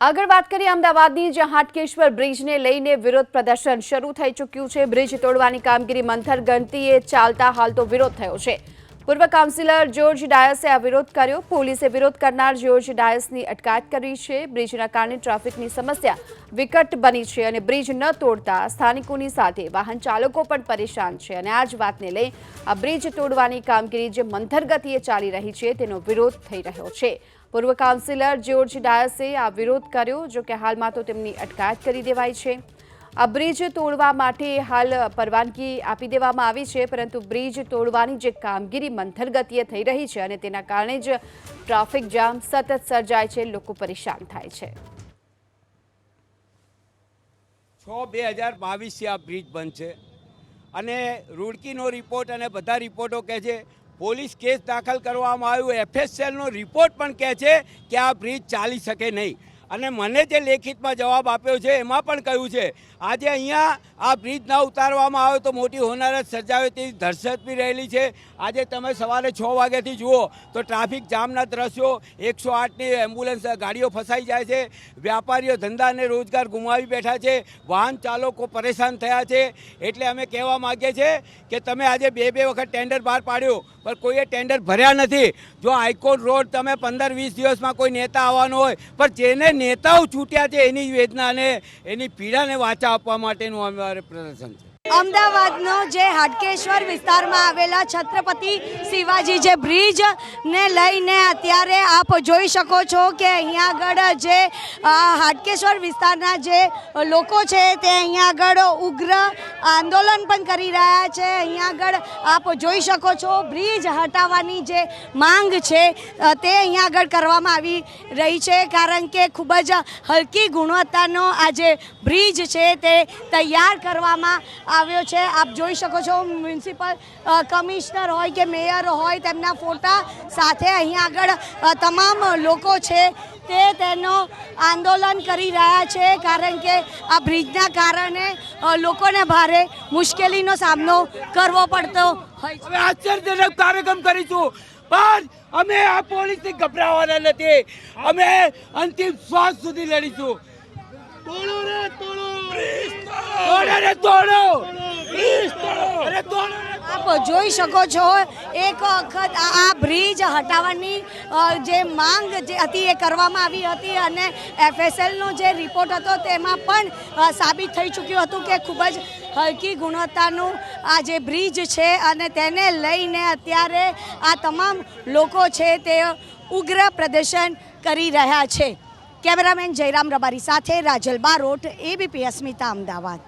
આગળ વાત કરીએ અમદાવાદની, જ્યાં હાટકેશ્વર બ્રિજને લઈને વિરોધ પ્રદર્શન શરૂ થઈ ચૂક્યું છે. બ્રિજ તોડવાની કામગીરી મંથર ગણતીએ ચાલતા હાલ તો વિરોધ થયો છે. પૂર્વ કાઉન્સિલર જ્યોર્જ ડાયસે આ વિરોધ કર્યો. પોલીસે વિરોધ કરનાર જ્યોર્જ ડાયસની અટકાયત કરી છે. બ્રિજના કારણે ટ્રાફિકની સમસ્યા વિકટ બની છે અને બ્રિજ ન તોડતા સ્થાનિકોની સાથે વાહન ચાલકો પણ પરેશાન છે અને આ જ વાતને લઈ આ બ્રિજ તોડવાની કામગીરી જે મંથર ગતિએ ચાલી રહી છે તેનો વિરોધ થઈ રહ્યો છે. પૂર્વ કાઉન્સિલર જ્યોર્જ ડાયસે આ વિરોધ કર્યો, જો કે હાલમાં તો તેમની અટકાયત કરી દેવાઈ છે. આ બ્રિજ તોડવા માટે હાલ પરવાનગી આપી દેવામાં આવી છે, પરંતુ બ્રિજ તોડવાની જે કામગીરી મંથર ગતિએ થઈ રહી છે અને તેના કારણે જ ટ્રાફિક જામ સતત સર્જાય છે, લોકો પરેશાન થાય છે. છ બે હજાર બાવીસથી આ બ્રિજ બનશે અને રૂડકીનો રિપોર્ટ અને બધા રિપોર્ટો કહે છે પોલીસ કેસ દાખલ કરવામાં આવ્યું. એફએસએલનો રિપોર્ટ પણ કહે છે કે આ બ્રિજ ચાલી શકે નહીં. અને મને જે લેખિતમાં જવાબ આપ્યો છે, એમાં પણ કહ્યું છે, આજે અહીંયા આ બ્રિજ ના ઉતારવામાં આવે તો મોટી હોનારત સર્જાવે તેવી ધરસત બી રહેલી છે. આજે તમે સવારે છ વાગ્યાથી જુઓ તો ટ્રાફિક જામના દ્રશ્યો, એકસો આઠની એમ્બ્યુલન્સ ગાડીઓ ફસાઈ જાય છે, વ્યાપારીઓ ધંધા અને રોજગાર ગુમાવી બેઠા છે, વાહન ચાલકો પરેશાન થયા છે. એટલે અમે કહેવા માગીએ છીએ કે તમે આજે બે બે વખત ટેન્ડર બહાર પાડ્યો, પણ કોઈએ ટેન્ડર ભર્યા નથી. જો હાઈકોર્ટ રોડ તમે પંદર વીસ દિવસમાં કોઈ નેતા આવવાનો હોય, પણ જેને નેતાઓ છૂટ્યા છે એની વેદનાને એની પીડાને વાચા આપવા માટેનું અમારે પ્રદર્શન છે. અમદાવાદનો જે હાટકેશ્વર વિસ્તારમાં આવેલા છત્રપતિ શિવાજી જે બ્રિજ ને લઈને અત્યારે આપ જોઈ શકો છો કે અહીંયા આગળ જે હાટકેશ્વર વિસ્તારના જે લોકો છે તે અહીંયા આગળ ઉગ્ર આંદોલન પણ કરી રહ્યા છે. અહીંયા આગળ આપ જોઈ શકો છો, બ્રિજ હટાવવાની જે માંગ છે તે અહીંયા આગળ કરવામાં આવી રહી છે. કારણ કે ખૂબ જ હલકી ગુણવત્તાનો આ જે બ્રિજ છે, તે તૈયાર કરવામાં આવ્યો છે. આપ જોઈ શકો છો, મ્યુનિસિપલ કમિશનર હોય કે મેયર હોય, તેમના ફોટા સાથે અહીંયા આગળ તમામ લોકો છે, તે તેનો આંદોલન કરી રહ્યા છે. કારણ કે આ બ્રિજના કારણે લોકોને ભારે મુશ્કેલીનો સામનો કરવો પડતો હોય છે. હવે આશ્ચર્યજનક કાર્યક્રમ કરીશું. પણ અમે આ પોલીસથી ગભરાવાના નથી. અમે અંતિમ શ્વાસ સુધી લડીશું. તોડો રે તોડો. તોડો રે તોડો. અરે તોડો આપ જોઈ શકો છો એક વખત આ આ બ્રિજ હટાવવાની જે માંગ જે હતી એ કરવામાં આવી હતી અને એફએસએલનો જે રિપોર્ટ હતો તેમાં પણ સાબિત થઈ ચૂક્યું હતું કે ખૂબ જ હલકી ગુણવત્તાનું આ જે બ્રિજ છે અને તેને લઈને અત્યારે આ તમામ લોકો છે તે ઉગ્ર પ્રદર્શન કરી રહ્યા છે. કેમેરામેન જયરામ રબારી સાથે રાજલ બારોટ એબીપી અસ્મિતા અમદાવાદ.